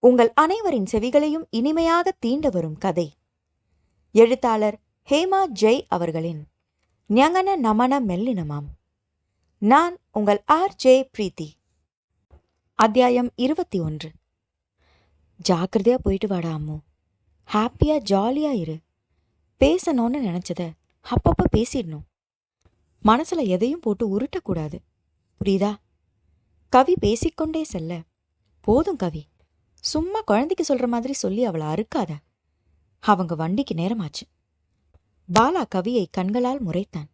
உங்கள் அனைவரின் செவிகளையும் இனிமையாக தீண்ட வரும் கதை. எழுத்தாளர் ஹேமா ஜெய் அவர்களின் ஞங்கன நமன மெல்லினமாம். நான் உங்கள் ஆர் ஜே பிரீத்தி. அத்தியாயம் இருபத்தி ஒன்று. ஜாக்கிரதையா போயிட்டு வாடா அம்மு. ஹாப்பியா ஜாலியா இரு. பேசணும்னு நினைச்சத அப்பப்போ பேசிடணும். மனசுல எதையும் போட்டு உருட்டக்கூடாது. புரியுதா? கவி பேசிக்கொண்டே செல்ல. போதும் கவி. சும்மா குழந்தைக்கு சொல்ற மாதிரி சொல்லி அவளை அறுக்காத. அவங்க வண்டிக்கு நேரமாச்சு. பாலா கவியை கண்களால் முறைத்தான்.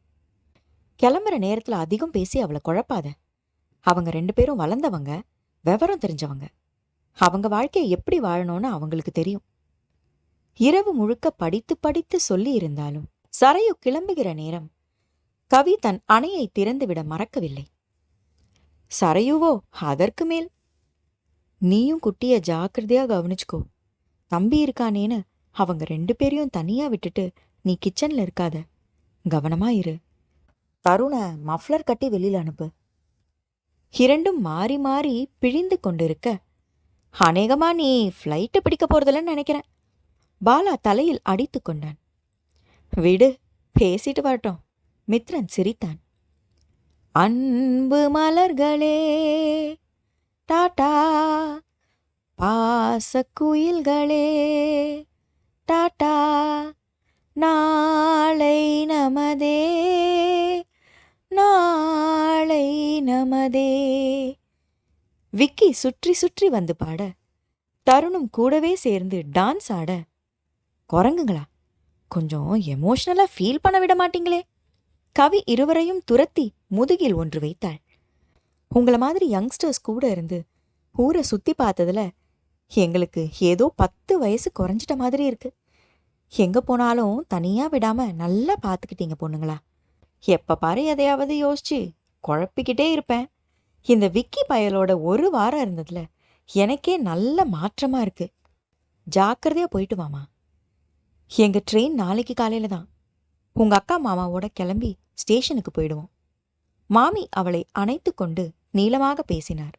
கிளம்புற நேரத்துல அதிகம் பேசி அவளை குழப்பாத. அவங்க ரெண்டு பேரும் வளர்ந்தவங்க விவரம் தெரிஞ்சவங்க. அவங்க வாழ்க்கையை எப்படி வாழணும்னு அவங்களுக்கு தெரியும். இரவு முழுக்க படித்து படித்து சொல்லி இருந்தாலும் சரையு கிளம்புகிற நேரம் கவி தன் அணையை திறந்துவிட மறக்கவில்லை. சரையுவோ அதற்கு மேல் நீயும் குட்டிய ஜாக்கிரதையா கவனிச்சுக்கோ. தம்பி இருக்கானேன்னு அவங்க ரெண்டு பேரையும் தனியா விட்டுட்டு நீ கிச்சன்ல இருக்காத. கவனமா இரு. தருண மஃப்ளர் கட்டி வெளியில அனுப்பு. இரண்டும் மாறி மாறி பிழிந்து கொண்டிருக்க. அநேகமா நீ ஃப்ளைட்டு பிடிக்க போறதில்லன்னு நினைக்கிறேன். பாலா தலையில் அடித்து கொண்டான். விடு பேசிட்டு வரட்டும். மித்ரன் சிரித்தான். அன்பு மலர்களே டாடா. பாசக்குயில்களே டாடா. நாளை நமதே நாளை நமதே. விக்கி சுற்றி சுற்றி வந்து பாட. தருணும் கூடவே சேர்ந்து டான்ஸ் ஆட. குரங்குங்களா? கொஞ்சம் எமோஷ்னலாக ஃபீல் பண்ண விட மாட்டீங்களே. கவி இருவரையும் துரத்தி முதுகில் ஒன்று வைத்தாள். உங்கள மாதிரி யங்ஸ்டர்ஸ் கூட இருந்து ஊரை சுத்தி பார்த்ததுல எங்களுக்கு ஏதோ பத்து வயசு குறைஞ்சிட்ட மாதிரி இருக்கு. எங்க போனாலும் தனியா விடாம நல்லா பார்த்துக்கிட்டீங்க பொண்ணுங்களா. எப்ப பாரு எதையாவது யோசிச்சு குழப்பிக்கிட்டே இருப்பேன். இந்த விக்கி பயலோட ஒரு வாரம் இருந்ததுல எனக்கே நல்ல மாற்றமா இருக்கு. ஜாக்கிரதையா போயிட்டு வாமா எங்க ட்ரெயின் நாளைக்கு காலையில தான். உங்க அக்கா மாமாவோட கிளம்பி ஸ்டேஷனுக்கு போயிடுவோம். மாமி அவளை அணைத்து கொண்டு நீளமாக பேசினார்.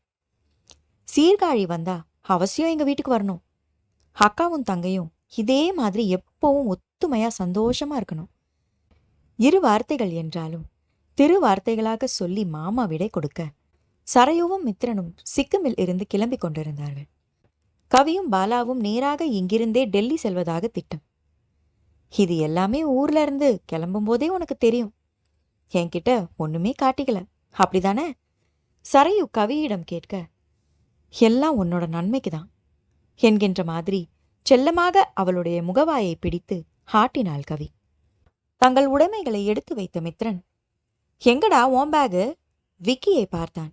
சீர்காழி வந்தா அவசியம் எங்க வீட்டுக்கு வரணும். அக்காவும் தங்கையும் இதே மாதிரி எப்பவும் ஒத்துமையா சந்தோஷமா இருக்கணும். இரு வார்த்தைகள் என்றாலும் திரு வார்த்தைகளாக சொல்லி மாமா விடை கொடுக்க சரையுவும் மித்திரனும் சிக்கிமில் இருந்து கிளம்பிக் கொண்டிருந்தார்கள். கவியும் பாலாவும் நேராக இங்கிருந்தே டெல்லி செல்வதாக திட்டம். இது எல்லாமே ஊர்ல இருந்து கிளம்பும் போதே உனக்கு தெரியும். என்கிட்ட ஒண்ணுமே காட்டிக்கல. அப்படிதானே? சரையு கவியிடம் கேட்க எல்லாம் உன்னோட நன்மைக்கு தான் என்கின்ற மாதிரி செல்லமாக அவளுடைய முகவாயை பிடித்து ஆட்டினாள் கவி. தங்கள் உடைமைகளை எடுத்து வைத்த மித்ரன் எங்கடா ஓம் பேகு விக்கியை பார்த்தான்.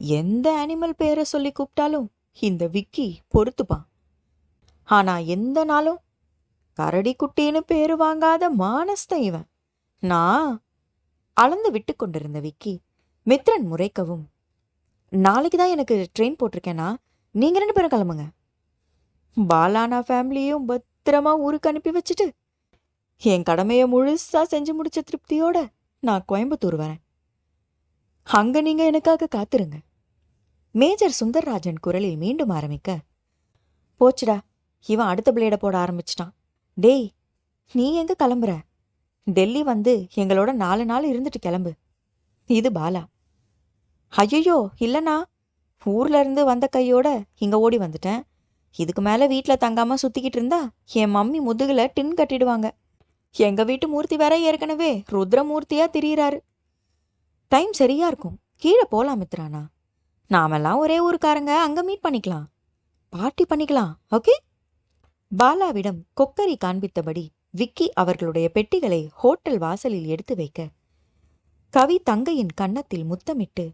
எந்த அனிமல் பேரை சொல்லி கூப்பிட்டாலும் இந்த விக்கி பொறுத்துப்பான். ஆனா எந்த நாளும் கரடி குட்டின்னு பேரு வாங்காத மானஸ்த இவன். நான் அளந்து விட்டு கொண்டிருந்த விக்கி மித்ரன் முறைக்கவும். நாளைக்கு தான் எனக்கு ட்ரெயின் போட்டிருக்கேனா? நீங்க ரெண்டு பேரும் கிளம்புங்க. பாலானா ஃபேமிலியும் பத்திரமா ஊருக்கு அனுப்பி வச்சுட்டு என் கடமையை முழுசா செஞ்சு முடிச்ச திருப்தியோட நான் கோயம்புத்தூர் வரேன். அங்க நீங்க எனக்காக காத்துருங்க. மேஜர் சுந்தர்ராஜன் குரலில் மீண்டும் ஆரம்பிக்க போச்சுடா இவன் அடுத்த பிளேட போட ஆரம்பிச்சிட்டான். டேய் நீ எங்க கிளம்புற? டெல்லி வந்து எங்களோட நாலு நாள் இருந்துட்டு கிளம்பு. இது பாலா. ஐயோ இல்லைண்ணா ஊர்ல இருந்து வந்த கையோட இங்க ஓடி வந்துட்டேன். இதுக்கு மேல வீட்டில் தங்காம சுத்திக்கிட்டு இருந்தா என் மம்மி முதுகில் டின் கட்டிடுவாங்க. எங்க வீட்டு மூர்த்தி வேற ஏற்கனவே ருத்ரமூர்த்தியாக திரியிறாரு. டைம் சரியா இருக்கும். கீழே போகலாம் மித்ரானா. நாமெல்லாம் ஒரே ஊருக்காரங்க. அங்க மீட் பண்ணிக்கலாம். பார்ட்டி பண்ணிக்கலாம். ஓகே? பாலாவிடம் கொக்கரி காண்பித்தபடி விக்கி அவர்களுடைய பெட்டிகளை ஹோட்டல் வாசலில் எடுத்து வைக்க கவி தங்கையின் கன்னத்தில் முத்தமிட்டு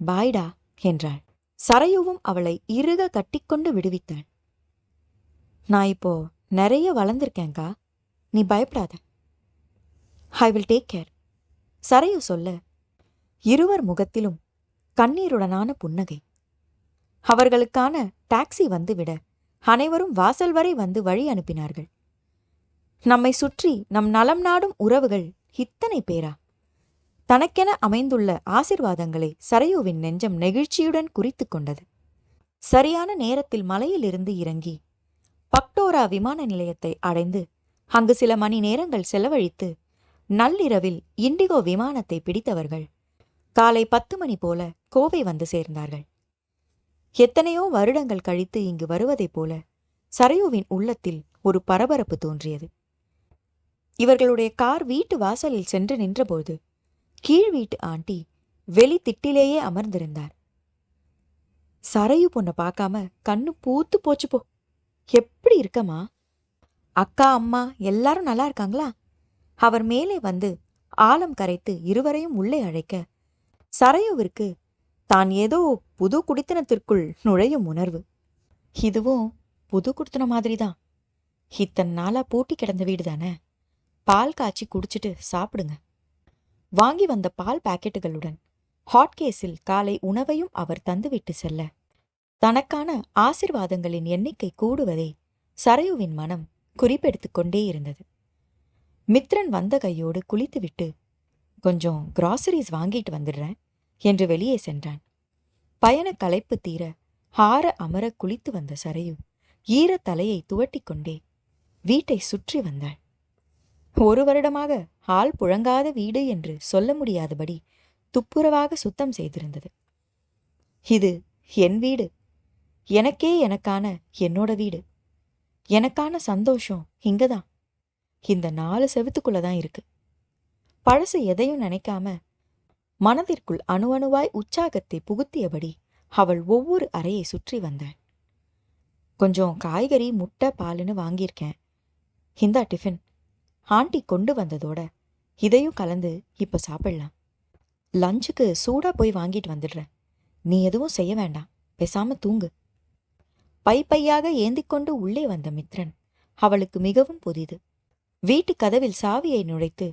பாய்டா என்றாள். சரையுவும் அவளை இறுக கட்டிக்கொண்டு விடுவித்தாள். நான் இப்போ நிறைய வளர்ந்திருக்கேங்கா நீ பயப்படாத. I will take care Sarayu சொல்ல இருவர் முகத்திலும் கண்ணீருடனான புன்னகை. அவர்களுக்கான டாக்ஸி வந்துவிட அனைவரும் வாசல் வரை வந்து வழி அனுப்பினார்கள். நம்மை சுற்றி நம் நலம் நாடும் உறவுகள் இத்தனை பேரா? தனக்கென அமைந்துள்ள ஆசிர்வாதங்களை சரையுவின் நெஞ்சம் நெகிழ்ச்சியுடன் குறித்து கொண்டது. சரியான நேரத்தில் மலையிலிருந்து இறங்கி பக்டோரா விமான நிலையத்தை அடைந்து அங்கு சில மணி நேரங்கள் செலவழித்து நள்ளிரவில் இண்டிகோ விமானத்தை பிடித்தவர்கள் காலை பத்து மணி போல கோவை வந்து சேர்ந்தார்கள். எத்தனையோ வருடங்கள் கழித்து இங்கு வருவதைப் போல சரையுவின் உள்ளத்தில் ஒரு பரபரப்பு தோன்றியது. இவர்களுடைய கார் வீட்டு வாசலில் சென்று நின்றபோது கீழ் வீட்டு ஆண்டி வெளி திட்டிலேயே அமர்ந்திருந்தார். சரையு பொண்ணை பார்க்காம கண்ணு பூத்து போச்சு போ. எப்படி இருக்கமா அக்கா அம்மா எல்லாரும் நல்லா இருக்காங்களா? அவர் மேலே வந்து ஆலம் கரைத்து இருவரையும் உள்ளே அழைக்க சரையுவிற்கு தான் ஏதோ புது குடித்தனத்திற்குள் நுழையும் உணர்வு. இதுவும் புது குடித்தன மாதிரிதான். இத்தனை நாளா பூட்டி கிடந்த வீடு தானே பால் காய்ச்சி குடிச்சிட்டு சாப்பிடுங்க. வாங்கி வந்த பால் பாக்கெட்டுகளுடன் ஹாட்கேஸில் காலை உணவையும் அவர் தந்துவிட்டு செல்ல. தனக்கான ஆசிர்வாதங்களின் எண்ணிக்கை கூடுவதை சரையுவின் மனம் குறிப்பெடுத்துக் கொண்டே இருந்தது. மித்ரன் வந்த கையோடு குளித்துவிட்டு கொஞ்சம் கிராசரிஸ் வாங்கிட்டு வந்துடுறேன் என்று வெளியே சென்றான். பயண களைப்பு தீர ஹார அமர குளித்து வந்த சரையு ஈர தலையை துவட்டிக்கொண்டே வீட்டை சுற்றி வந்தாள். ஒரு வருடமாக ஆள் புழங்காத வீடு என்று சொல்ல முடியாதபடி துப்புரவாக சுத்தம் செய்திருந்தது. இது என் வீடு. எனக்கே எனக்கான என்னோட வீடு. எனக்கான சந்தோஷம் இங்கதான். இந்த நாலு செவுத்துக்குள்ள தான் இருக்கு. பழசு எதையும் நினைக்காம மனதிற்குள் அணு அணுவாய் உற்சாகத்தை புகுத்தியபடி அவள் ஒவ்வொரு அறையை சுற்றி வந்தாள் கொஞ்சம் காய்கறி முட்டை பாலுன்னு வாங்கியிருக்கேன். இந்தா டிஃபன். ஆண்டி கொண்டு வந்ததோட இதையும் கலந்து இப்போ சாப்பிடலாம். லஞ்சுக்கு சூடா போய் வாங்கிட்டு வந்துடுறேன். நீ எதுவும் செய்ய வேண்டாம். பேசாம தூங்கு. பை பையாக ஏந்திக்கொண்டு உள்ளே வந்த மித்ரன் அவளுக்கு மிகவும் புதிது. வீட்டு கதவில் சாவியை நுழைத்து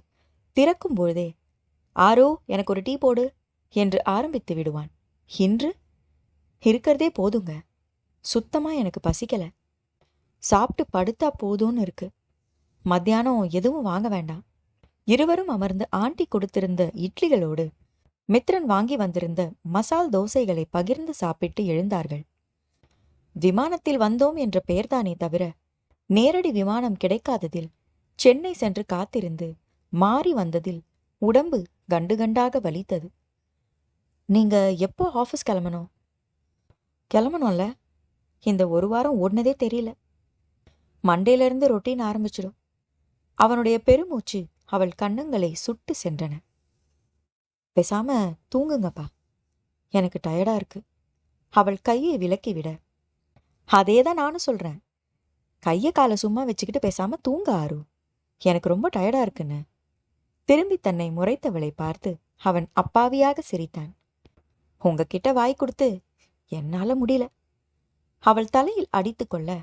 திறக்கும் பொழுதே ஆரோ எனக்கு ஒரு டீ போடு என்று ஆரம்பித்து விடுவான். இன்று? இருக்கிறதே போதுங்க. சுத்தமா எனக்கு பசிக்கல. சாப்பிட்டு படுத்தா போதும்னு இருக்கு. மத்தியானம் எதுவும் வாங்க வேண்டாம். இருவரும் அமர்ந்து ஆண்டி கொடுத்திருந்த இட்லிகளோடு மித்ரன் வாங்கி வந்திருந்த மசால் தோசைகளை பகிர்ந்து சாப்பிட்டு எழுந்தார்கள். விமானத்தில் வந்தோம் என்ற பெயர்தானே தவிர நேரடி விமானம் கிடைக்காததில் சென்னை சென்று காத்திருந்து மாறி வந்ததில் உடம்பு கண்டு கண்டாக வலித்தது. நீங்க எப்போ ஆஃபீஸ் கிளம்பணும்? கிளம்பணும்ல. இந்த ஒரு வாரம் ஓடினதே தெரியல. மண்டேலேருந்து ரொட்டீன் ஆரம்பிச்சிடும் அவனுடைய பெருமூச்சு அவள் கண்ணங்களை சுட்டு சென்றன. பேசாம தூங்குங்கப்பா. எனக்கு டயர்டா இருக்கு. அவள் கையை விலக்கிவிட அதே தான் நானும் சொல்றேன். கைய காலை சும்மா வச்சுக்கிட்டு பேசாம தூங்க ஆறு எனக்கு ரொம்ப டயர்டா இருக்குன்னு. திரும்பி தன்னை முறைத்தவளை பார்த்து அவன் அப்பாவியாக சிரித்தான். உங்ககிட்ட வாய் கொடுத்து என்னால முடியல. அவள் தலையில் அடித்துக்கொள்ள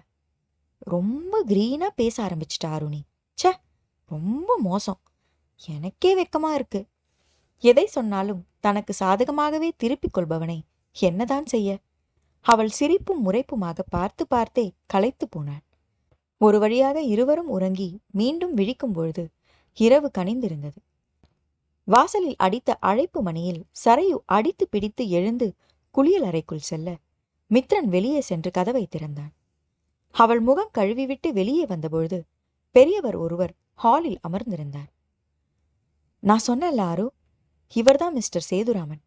ரொம்ப கிரீனா பேச ஆரம்பிச்சிட்டா அருணி. ச்சே ரொம்ப மோசம். எனக்கே வெக்கமாக இருக்கு. எதை சொன்னாலும் தனக்கு சாதகமாகவே திருப்பிக் கொள்பவனை என்னதான் செய்ய? அவள் சிரிப்பும் முறைப்புமாக பார்த்து பார்த்தே களைத்து போனான் ஒரு வழியாக இருவரும் உறங்கி மீண்டும் விழிக்கும் பொழுது இரவு கனிந்திருந்தது. வாசலில் அடித்த அழைப்பு மணியில் சரையு அடித்து பிடித்து எழுந்து குளியல் அறைக்குள் செல்ல மித்ரன் வெளியே சென்று கதவை திறந்தான். அவள் முகம் கழுவிவிட்டு வெளியே வந்தபொழுது பெரியவர் ஒருவர் ஹாலில் அமர்ந்திருந்தார். நான் சொன்னல ஆரோ இவர் இவர்தான் mister Sethuraman.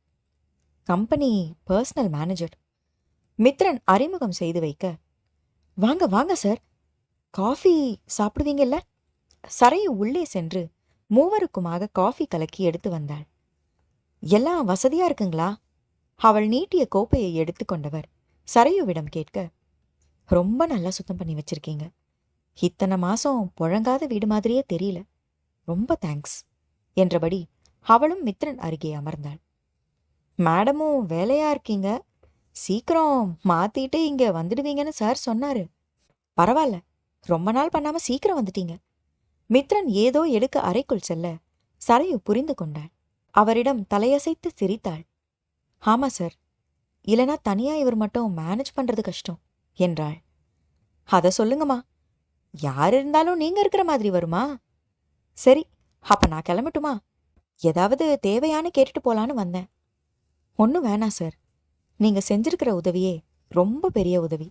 Company personal manager. Mithran அறிமுகம் செய்து வைக்க. வாங்க வாங்க சார். காஃபி சாப்பிடுவீங்கல்ல? சரையு உள்ளே சென்று மூவருக்குமாக காஃபி கலக்கி எடுத்து வந்தாள். எல்லாம் வசதியா இருக்குங்களா? அவள் நீட்டிய கோப்பையை எடுத்துக்கொண்டவர் சரையுவிடம் கேட்க ரொம்ப நல்லா சுத்தம் பண்ணி வச்சிருக்கீங்க. இத்தனை மாசம் புழங்காத வீடு மாதிரியே தெரியல. ரொம்ப தேங்க்ஸ் என்றபடி அவளும் மித்ரன் அருகே அமர்ந்தாள். மேடமும் வேலையா இருக்கீங்க? சீக்கிரம் மாத்திட்டு இங்க வந்துடுவீங்கன்னு சார் சொன்னாரு. பரவாயில்ல ரொம்ப நாள் பண்ணாம சீக்கிரம் வந்துட்டீங்க. மித்ரன் ஏதோ எடுக்க அறைக்குள் செல்ல சரையு புரிந்து கொண்டாள். அவரிடம் தலையசைத்து சிரித்தாள். ஆமா சார் இல்லனா தனியா இவர் மட்டும் மேனேஜ் பண்றது கஷ்டம் என்றாள். அத சொல்லுங்கம்மா யார் இருந்தாலும் நீங்க இருக்கிற மாதிரி வருமா? சரி அப்ப நான் கிளம்பட்டுமா? ஏதாவது தேவையானு கேட்டுட்டு போலான்னு வந்தேன். ஒன்றும் வேணாம் சார் நீங்க செஞ்சிருக்கிற உதவியே ரொம்ப பெரிய உதவி.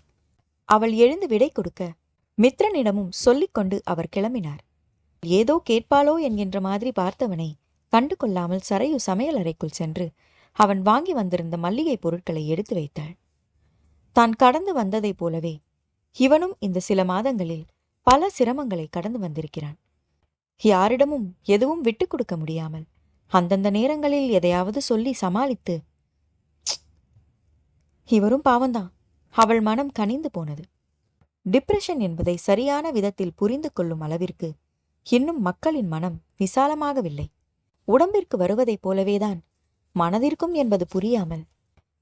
அவள் எழுந்து விடை கொடுக்க மித்ரனிடமும் சொல்லிக்கொண்டு அவர் கிளம்பினார். ஏதோ கேட்பாளோ என்கின்ற மாதிரி பார்த்தவனை கண்டு கொள்ளாமல் சரையு சமையல் அறைக்குள் சென்று அவன் வாங்கி வந்திருந்த மல்லிகை பொருட்களை எடுத்து வைத்தாள். தான் கடந்து வந்ததைப் போலவே இவனும் இந்த சில மாதங்களில் பல சிரமங்களை கடந்து வந்திருக்கிறான். யாரிடமும் எதுவும் விட்டுக் கொடுக்க முடியாமல் அந்தந்த நேரங்களில் எதையாவது சொல்லி சமாளித்து இவரும் பாவம்தான். அவள் மனம் கனிந்து போனது. டிப்ரெஷன் என்பதை சரியான விதத்தில் புரிந்து கொள்ளும் அளவிற்கு இன்னும் மக்களின் மனம் விசாலமாகவில்லை. உடம்பிற்கு வருவதைப் போலவேதான் மனதிற்கும் என்பது புரியாமல்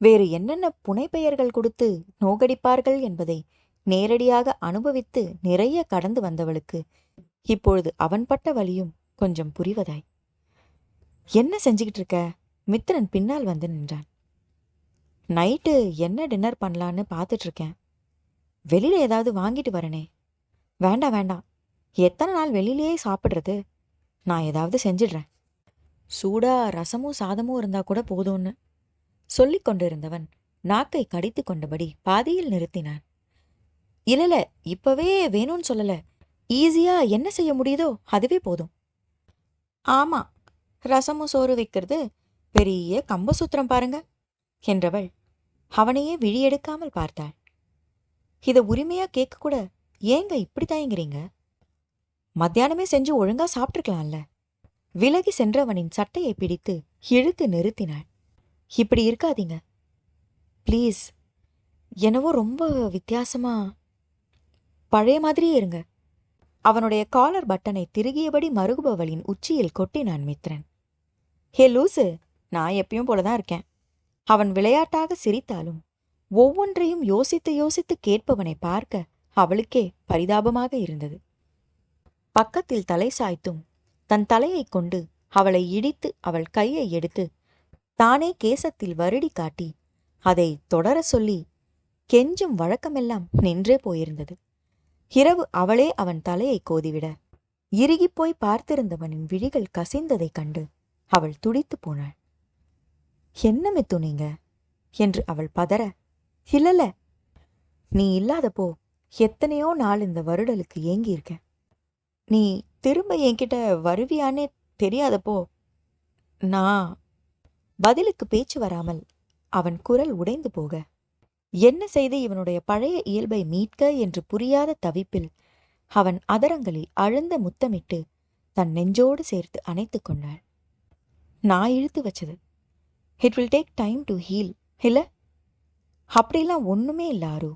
வேறு என்னென்ன புனைப்பெயர்கள் கொடுத்து நோகடிப்பார்கள் என்பதை நேரடியாக அனுபவித்து நிறைய கடந்து வந்தவளுக்கு இப்பொழுது அவன் பட்ட வலியும் கொஞ்சம் புரிவதாய். என்ன செஞ்சுக்கிட்டு இருக்க? மித்திரன் பின்னால் வந்து நின்றான். நைட்டு என்ன டின்னர் பண்ணலான்னு பார்த்துட்டு இருக்கேன். வெளியில ஏதாவது வாங்கிட்டு வரனே. வேண்டாம் வேண்டாம் எத்தனை நாள் வெளியிலேயே சாப்பிட்றது? நான் ஏதாவது செஞ்சிடுறேன். சூடா ரசமும் சாதமும் இருந்தா கூட போதும்னு. சொல்லிக் கொண்டிருந்தவன் நாக்கை கடித்து கொண்டபடி பாதியில் நிறுத்தினான். இல்லல இப்பவே வேணும்னு சொல்லல. ஈஸியா என்ன செய்ய முடியுதோ அதுவே போதும். ஆமா ரசமும் சோறு வைக்கிறது பெரிய கம்பசூத்திரம் பாருங்க என்றவள் அவனையே விழியெடுக்காமல் பார்த்தாள். இதை உரிமையா கேட்க கூட ஏங்க இப்படி தயங்குறீங்க? மத்தியானமே செஞ்சு ஒழுங்கா சாப்பிட்டுருக்கலாம்ல விலகி சென்றவனின் சட்டையை பிடித்து இழுத்து நிறுத்தினாள். இப்படி இருக்காதீங்க. ப்ளீஸ் என்னவோ ரொம்ப வித்தியாசமா பழைய மாதிரியே இருங்க. அவனுடைய காலர் பட்டனை திருகியபடி மருகுபவளின் உச்சியில் கொட்டினான் மித்ரன் ஹே லூசு நான் எப்பயும் போலதான் இருக்கேன். அவன் விளையாட்டாக சிரித்தாலும் ஒவ்வொன்றையும் யோசித்து யோசித்து கேட்பவனை பார்க்க அவளுக்கே பரிதாபமாக இருந்தது. பக்கத்தில் தலை சாய்த்தும் தன் தலையைக் கொண்டு அவளை இடித்து அவள் கையை எடுத்து தானே கேசத்தில் வருடி காட்டி அதை தொடர சொல்லி கெஞ்சும் வழக்கமெல்லாம் நின்றே போயிருந்தது. இரவு அவளே அவன் தலையை கோதிவிட. இறுகிப் போய் பார்த்திருந்தவனின் விழிகள் கசிந்ததைக் கண்டு அவள் துடித்துப் போனாள். என்ன மித்து நீங்க? என்று அவள் பதற. இல்லல நீ இல்லாதப்போ எத்தனையோ நாள் இந்த வருடலுக்கு ஏங்கியிருக்க. நீ திரும்ப என்கிட்ட வருவியானே தெரியாதப்போ நான் பதிலுக்கு பேச்சு வராமல் அவன் குரல் உடைந்து போக என்ன செய்து இவனுடைய பழைய இயல்பை மீட்க என்று புரியாத தவிப்பில் அவன் அதரங்களில் அழுந்த முத்தமிட்டு தன் நெஞ்சோடு சேர்த்து அணைத்துக் கொண்டாள். நான் இழுத்து வச்சது. It will take time to heal இல்லை? அப்படிலாம் ஒண்ணுமே இல்ல ஆரு.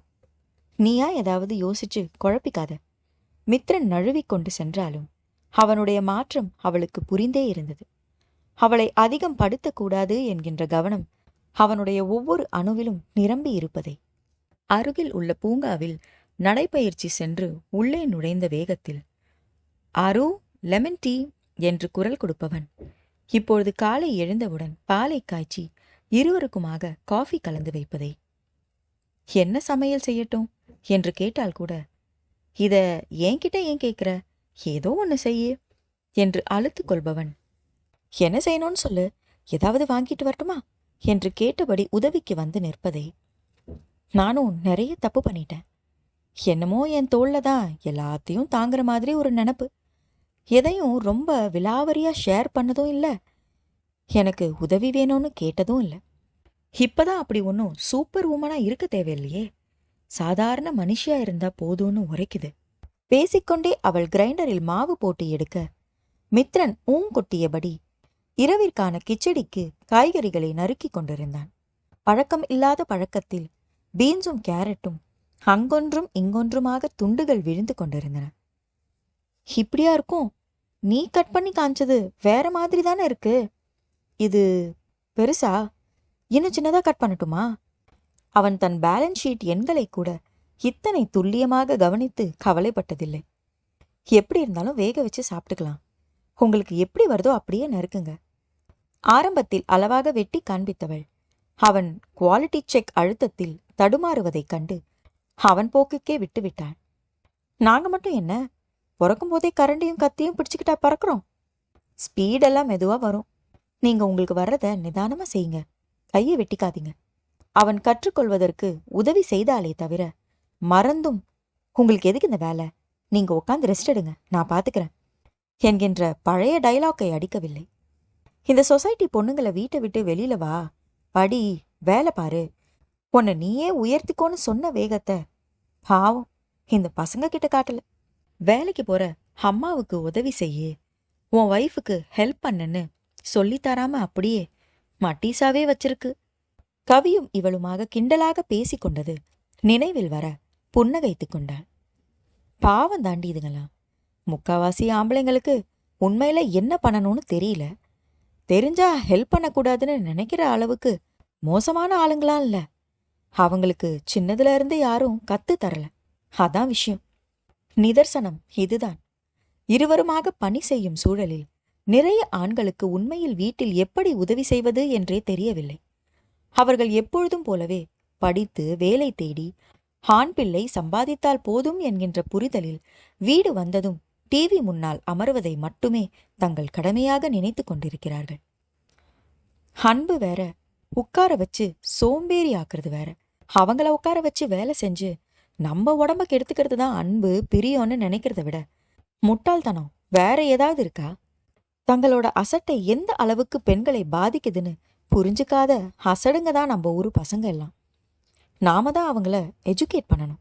நீயா ஏதாவது யோசிச்சு குழப்பிக்காத. மித்ரன் நழுவிக் கொண்டு சென்றாலும் அவனுடைய மாற்றம் அவளுக்கு புரிந்தே இருந்தது. அவளை அதிகம் படுத்தக்கூடாது என்கின்ற கவனம் அவனுடைய ஒவ்வொரு அணுவிலும் நிரம்பி இருப்பதை. அருகில் உள்ள பூங்காவில் நடைப்பயிற்சி சென்று உள்ளே நுழைந்த வேகத்தில் அரு லெமன் டீ என்று குரல் கொடுப்பவன். இப்பொழுது காலை எழுந்தவுடன் பாலை காய்ச்சி இருவருக்குமாக காஃபி கலந்து வைப்பதை. என்ன சமையல் செய்யட்டும்? என்று கேட்டால் கூட இத என்கிட்ட ஏன் கேட்கிற ஏதோ ஒன்று செய்யு என்று அழுத்துக் கொள்பவன். என்ன செய்யணும்னு சொல்லு? ஏதாவது வாங்கிட்டு வரட்டுமா? என்று கேட்டபடி உதவிக்கு வந்து நிற்பதே. நானும் நிறைய தப்பு பண்ணிட்டேன். என்னமோ என் தோளில் தான் எல்லாத்தையும் தாங்குற மாதிரி ஒரு நினப்பு. எதையும் ரொம்ப விலாவரியா ஷேர் பண்ணதும் இல்லை. எனக்கு உதவி வேணும்னு கேட்டதும் இல்லை. இப்போதான் அப்படி ஒன்றும் சூப்பர் உமனாக இருக்க தேவையில்லையே. சாதாரண மனுஷியா இருந்தா போதும்னு உரைக்குது. பேசிக்கொண்டே அவள் கிரைண்டரில் மாவு போட்டு எடுக்க மித்ரன் ஊங்கொட்டியபடி இரவிற்கான கிச்சடிக்கு காய்கறிகளை நறுக்கிக் கொண்டிருந்தான். பழக்கம் இல்லாத பழக்கத்தில் பீன்ஸும் கேரட்டும் அங்கொன்றும் இங்கொன்றுமாக துண்டுகள் விழுந்து கொண்டிருந்தன. இப்படியா இருக்கும்? நீ கட் பண்ணி காமிச்சது வேற மாதிரி தானே இருக்கு? இது பெருசா? இன்னும் சின்னதா கட் பண்ணட்டுமா? அவன் தன் பேலன்ஸ் ஷீட் எண்களை கூட இத்தனை துல்லியமாக கவனித்து கவலைப்பட்டதில்லை. எப்படி இருந்தாலும் வேக வச்சு சாப்பிட்டுக்கலாம். உங்களுக்கு எப்படி வருதோ அப்படியே நறுக்குங்க. ஆரம்பத்தில் அளவாக வெட்டி காண்பித்தவள். அவன் குவாலிட்டி செக் அழுத்தத்தில் தடுமாறுவதைக் கண்டு அவன் போக்குக்கே விட்டுவிட்டான். நாங்க மட்டும் என்ன? பிறக்கும் போதே கரண்டியும் கத்தியும் பிடிச்சுக்கிட்டா பறக்குறோம். ஸ்பீடெல்லாம் மெதுவா வரும். நீங்க உங்களுக்கு வர்றத நிதானமா செய்யுங்க. கையை வெட்டிக்காதீங்க. அவன் கற்றுக்கொள்வதற்கு உதவி செய்தாலே தவிர மறந்தும் உங்களுக்கு எதுக்கு இந்த வேலை? நீங்க உட்காந்து ரெஸ்ட் எடுங்க. நான் பாத்துக்கிறேன். என்கின்ற பழைய டைலாக்கை அடிக்கவில்லை. இந்த சொசைட்டி பொண்ணுங்களை வீட்டை விட்டு வெளியில வா. படி வேலை பாரு. உன்னை நீயே உயர்த்திக்கோன்னு சொன்ன வேகத்தை. பாவம் இந்த பசங்க கிட்ட காட்டல. வேலைக்கு போற அம்மாவுக்கு உதவி செய்யு. உன் ஒய்ஃபுக்கு ஹெல்ப் பண்ணுன்னு சொல்லித் தராம அப்படியே மட்டீசாவே வச்சிருக்கு. கவியும் இவளுமாக கிண்டலாக பேசிக் கொண்டது. நினைவில் வர புன்னகைத்து கொண்டாள். பாவம் தாண்டி இதுங்களாம். முக்காவாசி ஆம்பளைங்களுக்கு உண்மையில என்ன பண்ணணும்னு தெரியல. தெரிஞ்சா ஹெல்ப் பண்ணக்கூடாதுன்னு நினைக்கிற அளவுக்கு மோசமான ஆளுங்களாம் இல்ல. அவங்களுக்கு சின்னதுல இருந்து யாரும் கத்து தரல. அதான் விஷயம். நிதர்சனம் இதுதான். இருவருமாக பணி செய்யும் சூழலில் நிறைய ஆண்களுக்கு உண்மையில் வீட்டில் எப்படி உதவி செய்வது என்றே தெரியவில்லை. அவர்கள் எப்பொழுதும் போலவே படித்து வேலை தேடி ஆண் பிள்ளை சம்பாதித்தால் போதும் என்கின்ற புரிதலில் வீடு வந்ததும் டிவி முன்னால் அமர்வதை மட்டுமே தங்கள் கடமையாக நினைத்து கொண்டிருக்கிறார்கள். அன்பு வேற உட்கார வச்சு சோம்பேறி ஆக்குறது வேற. அவங்கள உட்கார வச்சு வேலை செஞ்சு நம்ம உடம்ப கெடுத்துக்கிறது தான் அன்பு பிரியம்னு நினைக்கிறத விட முட்டாள்தனம் வேற ஏதாவது இருக்கா? தங்களோட அசட்டை எந்த அளவுக்கு பெண்களை பாதிக்குதுன்னு புரிஞ்சுக்காத அசடுங்க தான் நம்ம ஊர் பசங்க எல்லாம். நாம தான் அவங்கள எஜுகேட் பண்ணணும்.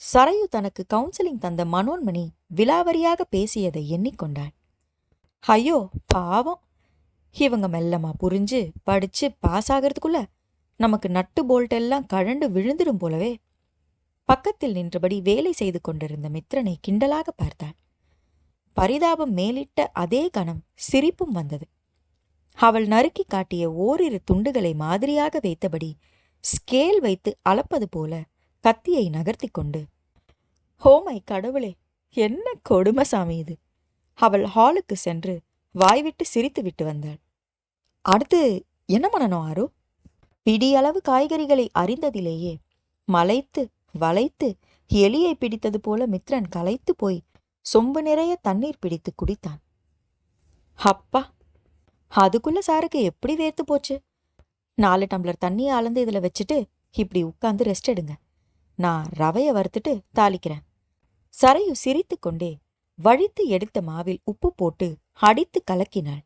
சரையு தனக்கு கவுன்சிலிங் தந்த மனோன்மணி விலாவரியாக பேசியதை எண்ணிக்கொண்டாள். ஐயோ பாவம். இவங்க மெல்லமா புரிஞ்சு படிச்சு பாஸ் ஆகிறதுக்குள்ள நமக்கு நட்டு போல்ட் எல்லாம் கழண்டு விழுந்துடும் போலவே. பக்கத்தில் நின்றபடி வேலை செய்து கொண்டிருந்த மித்திரனை கிண்டலாக பார்த்தாள். பரிதாபம் மேலிட்ட அதே கணம் சிரிப்பும் வந்தது. அவள் நறுக்கி காட்டிய ஓரிரு துண்டுகளை மாதிரியாக வைத்தபடி ஸ்கேல் வைத்து அளப்பது போல கத்தியை நகர்த்தி கொண்டு ஹோமை கடவுளே என்ன கொடுமை சாமி இது? அவள் ஹாலுக்கு சென்று வாய்விட்டு சிரித்து விட்டு வந்தாள். அடுத்து என்ன பண்ணணும் ஆரோ? பிடியளவு காய்கறிகளை அறிந்ததிலேயே மலைத்து வளைத்து எலியை பிடித்தது போல மித்ரன் களைத்து போய் சொம்பு நிறைய தண்ணீர் பிடித்து குடித்தான். அப்பா அதுக்குள்ள சாருக்கு எப்படி வேர்த்து போச்சு? நாலு டம்ளர் தண்ணியை அளந்து இதில் வச்சுட்டு இப்படி உட்காந்து ரெஸ்ட் எடுங்க. நான் ரவைய வறுத்துட்டு தாளிக்கிறேன். சரையு சிரித்துக் கொண்டே வழித்து எடுத்த மாவில் உப்பு போட்டு அடித்து கலக்கினாள்.